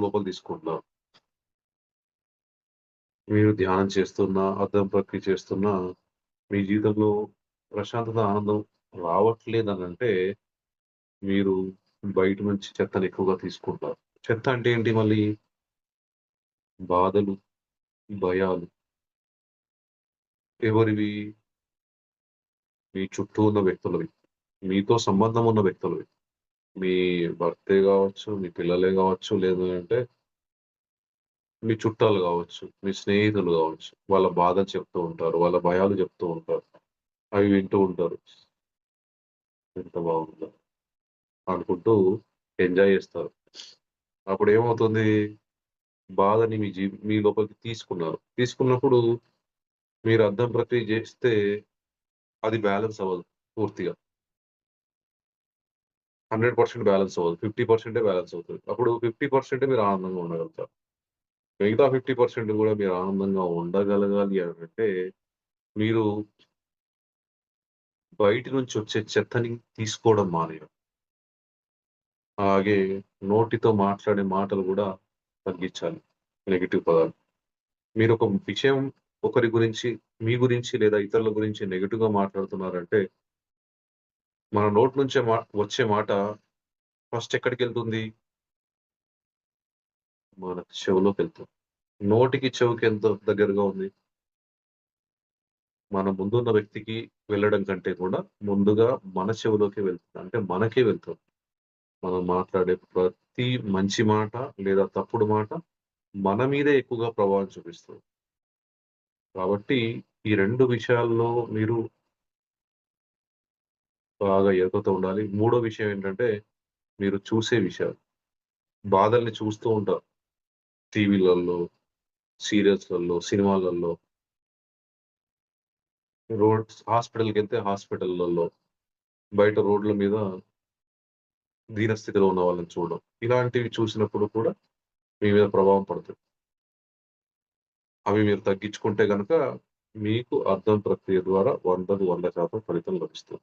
లోపల తీసుకుంటున్నా మీరు ధ్యానం చేస్తున్నా, అర్థం ప్రక్రియ చేస్తున్నా, మీ జీవితంలో ప్రశాంతత, ఆనందం రావట్లేదనంటే, మీరు బయట నుంచి చెత్తను ఎక్కువగా తీసుకుంటారు. చెత్త అంటే ఏంటి మళ్ళీ? బాధలు, భయాలు. ఎవరివి? మీ చుట్టూ ఉన్న వ్యక్తులవి. మీతో సంబంధం ఉన్న వ్యక్తులవి. మీ భర్తే కావచ్చు మీ పిల్లలే కావచ్చు లేదు అంటే మీ చుట్టాలు కావచ్చు మీ స్నేహితులు కావచ్చు వాళ్ళ బాధలు చెప్తూ ఉంటారు. వాళ్ళ భయాలు చెప్తూ ఉంటారు. అవి వింటూ ఉంటారు. ఎంత బాగుందో! అనుకుంటూ ఎంజాయ్ చేస్తారు. అప్పుడు ఏమవుతుంది బాధని మీ జీ మీ లోపలికి తీసుకున్నారు. తీసుకున్నప్పుడు మీరు అర్థం ప్రక్రియ చేస్తే అది బ్యాలెన్స్ అవ్వదు పూర్తిగా. 100% బ్యాలెన్స్ అవ్వదు. 50% బ్యాలెన్స్ అవుతుంది అప్పుడు 50% మీరు ఆనందంగా ఉండగలుగుతారు. మిగతా ఫిఫ్టీ పర్సెంట్ కూడా మీరు ఆనందంగా ఉండగలగాలి అంటే మీరు బయటి నుంచి వచ్చే చెత్తని తీసుకోవడం మానేయం అలాగే నోటితో మాట్లాడే మాటలు కూడా తగ్గించాలి. నెగిటివ్ పదాలు. మీరొక విషయం ఒకరి గురించి, మీ గురించి లేదా ఇతరుల గురించి నెగిటివ్గా మాట్లాడుతున్నారంటే మన నోటి నుంచే మా వచ్చే మాట ఫస్ట్ ఎక్కడికి వెళ్తుంది మన చెవులోకెళ్తుంది. నోటికి, చెవికి ఎంత దగ్గరగా ఉంది? మన ముందున్న వ్యక్తికి వెళ్ళడం కంటే కూడా ముందుగా మన చెవులోకి వెళ్తుంది. అంటే మనకే వెళ్తుంది. మనం మాట్లాడే ప్రతి మంచి మాట లేదా తప్పుడు మాట మన మీదే ఎక్కువగా ప్రభావం చూపిస్తుంది. కాబట్టి ఈ రెండు విషయాల్లో మీరు బాగా ఎరుకతో ఉండాలి. మూడో విషయం ఏంటంటే, మీరు చూసే విషయాలు. బాధల్ని చూస్తూ ఉంటారు. టీవీలలో, సీరియల్స్‌లలో, సినిమాలలో. హాస్పిటల్కి వెళ్తే హాస్పిటల్‌లలో. బయట రోడ్ల మీద దీనస్థితిలో ఉన్న వాళ్ళని చూడడం. ఇలాంటివి చూసినప్పుడు కూడా మీ మీద ప్రభావం పడుతుంది. అవి మీరు తగ్గించుకుంటే కనుక మీకు అర్థం ప్రక్రియ ద్వారా 100కు 100% ఫలితం లభిస్తుంది.